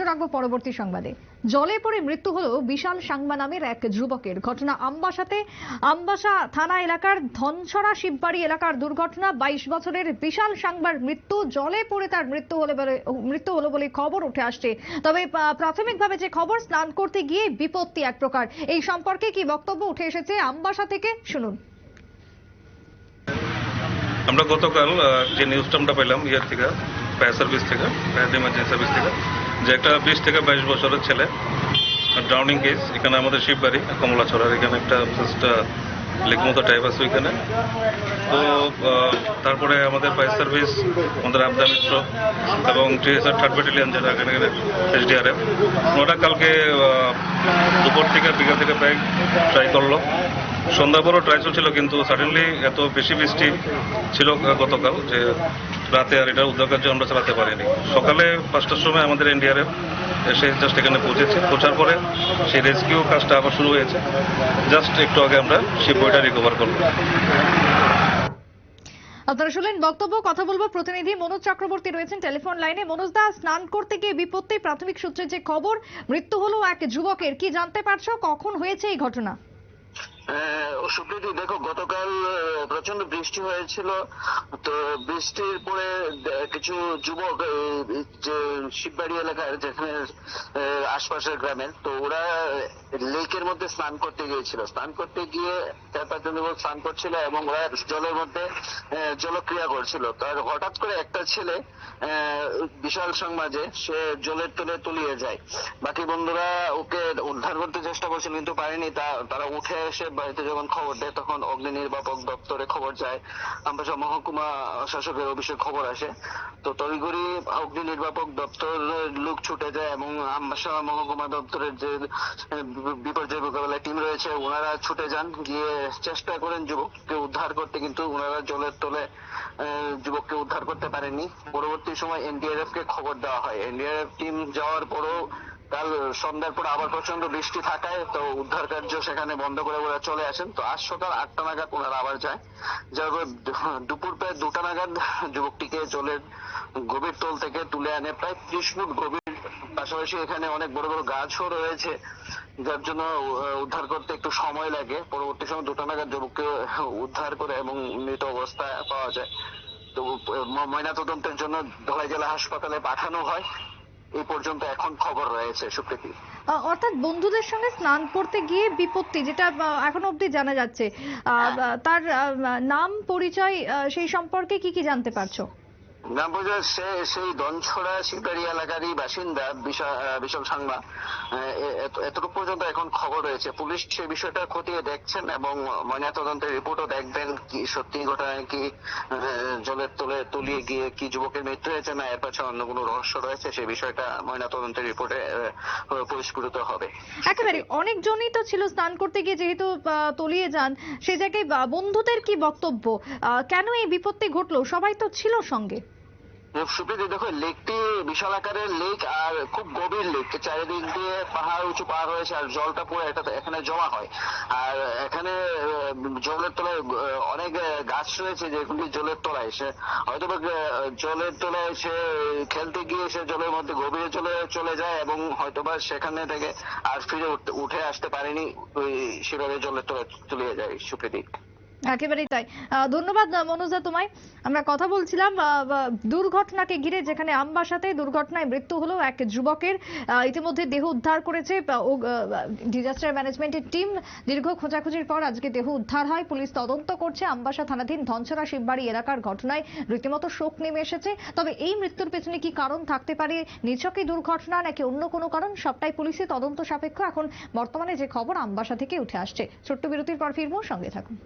নজর রাখব পরবর্তী সংবাদে। জলে পড়ে মৃত্যু হলো বিশাল সাংমা নামের এক যুবকের ঘটনা। আমবাসাতে, আমবাসা থানা এলাকার ধনছড়া শিববাড়ি এলাকার দুর্ঘটনা। বাইশ বছরের বিশাল সাংবার মৃত্যু। জলে পড়ে তার মৃত্যু হলে বলে, মৃত্যু হলো বলে খবর উঠে আসছে। তবে প্রাথমিকভাবে যে খবর, স্নান করতে গিয়ে বিপত্তি এক প্রকার। এই সম্পর্কে কি বক্তব্য উঠে এসেছে আমবাসা থেকে? শুনুন। আমরা গতকাল যে নিউজটা আমরা পেলাম ইয়ের থেকে ফায়ার সার্ভিস থেকে ফায়ার ইমার্জেন্সি সার্ভিস থেকে যে একটা বিশ থেকে বাইশ বছরের ছেলে ড্রাউনিং কেস এখানে আমাদের শিববাড়ি, কমলাছড়ার এখানে একটা লেক মতো টাইপ আছে ওইখানে। তো তারপরে আমাদের ফায়ার সার্ভিস আমাদের আবদা মিত্র এবং টিএসআর থার্ড ব্যাটালিয়ান যেটা এখানে এসডিআরএফ ওটা কালকে দুপুর থেকে বিকাল থেকে প্রায় ট্রাই করল। সন্ধ্যা পরও ট্রাই চলছিল, কিন্তু সাডেনলি এত বেশি বৃষ্টি ছিল গতকাল যে রাতে আর এটা উদ্ধার কার্য আমরা চালাতে পারিনি। সকালে পাঁচটার সময় আমাদের এনডিআরএফ এসে জাস্ট এখানে পৌঁছেছে। পৌঁছার পরে সেই রেস্কিউ কাজটা আবার শুরু হয়েছে। জাস্ট একটু আগে আমরা সেই বইটা রিকভার করলাম। আপনারা শুনলেন বক্তব্য, কথা বলব প্রতিনিধি মনোজ চক্রবর্তী রয়েছেন টেলিফোন লাইনে। মনোজ দা, স্নান করতে গিয়ে বিপত্তি প্রাথমিক সূত্রে যে খবর, মৃত্যু হলো এক যুবকের। কি জানতে পারছ? কখন হয়েছে এই ঘটনা? সুপ্রীতি, দেখো, গতকাল প্রচণ্ড বৃষ্টি হয়েছিল। তো বৃষ্টির পরে কিছু যুবক যে শিববাড়ি এলাকার, যেখানে আশপাশের গ্রামের তো ওরা লেকের মধ্যে স্নান করতে গিয়েছিল। স্নান করতে গিয়ে চার পাঁচজন যুবক স্নান করছিল এবং ওরা জলের মধ্যে জলক্রিয়া করছিল। তার হঠাৎ করে একটা ছেলে বিশাল সংবাদে সে জলের তলে তলিয়ে যায়। বাকি বন্ধুরা ওকে করতে চেষ্টা করছিল কিন্তু পারেনি। তারা উঠে এসে বাড়িতে যখন খবর দেয়, তখন অগ্নি নির্বাপক দপ্তরে খবর যায়। আমবাসা মহকুমা শাসকের অফিসে খবর আসে। তো তড়িঘড়ি অগ্নি নির্বাপক দপ্তরের লোক ছুটে যায় এবং আমবাসা মহকুমা দপ্তরের যে, বিপর্যয় মোকাবেলা টিম রয়েছে, ওনারা ছুটে যান। গিয়ে চেষ্টা করেন যুবককে উদ্ধার করতে, কিন্তু ওনারা জলের তলে যুবককে উদ্ধার করতে পারেনি পরবর্তী সময় এনডিআরএফ কে খবর দেওয়া হয়। এনডিআরএফ টিম যাওয়ার পরও কাল সন্ধ্যার পর আবার প্রচণ্ড বৃষ্টি থাকায় তো উদ্ধার কার্য সেখানে বন্ধ করে ওরা চলে আসেন। তো আজ সকাল আটটা নাগাদ ওনারা আবার যায়। যার পর দুপুর প্রায় দুটা নাগাদ যুবকটিকে জলের গভীর তল থেকে তুলে আনে। প্রায় ত্রিশ ফুট গভীর পাশাপাশি এখানে অনেক বড় বড় গাছও রয়েছে, যার জন্য উদ্ধার করতে একটু সময় লাগে। পরবর্তী সময় দুটা নাগাদ যুবককে উদ্ধার করে এবং মৃত অবস্থায় পাওয়া যায়। তো ময়নাতদন্তের জন্য ধলাই জেলা হাসপাতালে পাঠানো হয়। এই পর্যন্ত এখন খবর রয়েছে সুপ্রীতি। অর্থাৎ বন্ধুদের সঙ্গে স্নান করতে গিয়ে বিপত্তি যেটা এখন অবধি জানা যাচ্ছে। আহ, তার নাম পরিচয় সেই সম্পর্কে কি কি জানতে পারছ? গ্রাম পর্যায়ে সে সেই দনছড়া শিকারি এলাকারই বাসিন্দা বিশাল সাংমা এতটুকু পর্যন্ত এখন খবর রয়েছে। পুলিশ সে বিষয়টা খতিয়ে দেখছেন এবং ময়নাতদন্তের রিপোর্টও দেখবেন কি সত্যি ঘটনায় কি জলের তলে তলিয়ে গিয়ে কি যুবকের মৃত্যু হয়েছে না এর পাশে অন্য কোনো রহস্য রয়েছে, সেই বিষয়টা ময়নাতদন্তের রিপোর্টে পরিস্ফুটিত হবে। একেবারে, অনেকজনই তো ছিল স্নান করতে গিয়ে যেহেতু তলিয়ে যান সেই জায়গায় বন্ধুদের কি বক্তব্য? কেন এই বিপত্তি ঘটলো? সবাই তো ছিল সঙ্গে। সুপ্রীতি দেখো, লেকটি বিশাল আকারের লেক আর খুব গভীর লেক। চারিদিক দিয়ে পাহাড় উঁচু পাহাড় রয়েছে আর জলটা পুরো এটা এখানে জমা হয়। আর এখানে জলের তলায় অনেক গাছ রয়েছে যেগুলি জলের তলায়। সে হয়তো জলের তলায় সে খেলতে গিয়ে সে জলের মধ্যে গভীরে চলে চলে যায় এবং হয়তোবা সেখানে থেকে আর ফিরে উঠে আসতে পারেনি। সেভাবে জলের তলায় চলে যায় সুপ্রীতি একেবারেই তাই। ধন্যবাদ আহ, মনোজা তোমায়। আমরা কথা বলছিলাম দুর্ঘটনাকে ঘিরে যেখানে আমবাসাতে দুর্ঘটনায় মৃত্যু হলো এক যুবকের। ইতিমধ্যে দেহ উদ্ধার করেছে ডিজাস্টার ম্যানেজমেন্টের টিম দীর্ঘ খোঁজাখুঁজির পর আজকে দেহ উদ্ধার হয়। পুলিশ তদন্ত করছে। আমবাসা থানাধীন ধনছড়া শিববাড়ি এলাকার ঘটনায় রীতিমতো শোক নেমে এসেছে। তবে এই মৃত্যুর পেছনে কি কারণ থাকতে পারে? নিছকই দুর্ঘটনা নাকি অন্য কোনো কারণ? সবটাই পুলিশের তদন্ত সাপেক্ষ। এখন বর্তমানে যে খবর আমবাসা থেকে উঠে আসছে। ছোট্ট বিরতির পর ফিরবো। সঙ্গে থাকুন।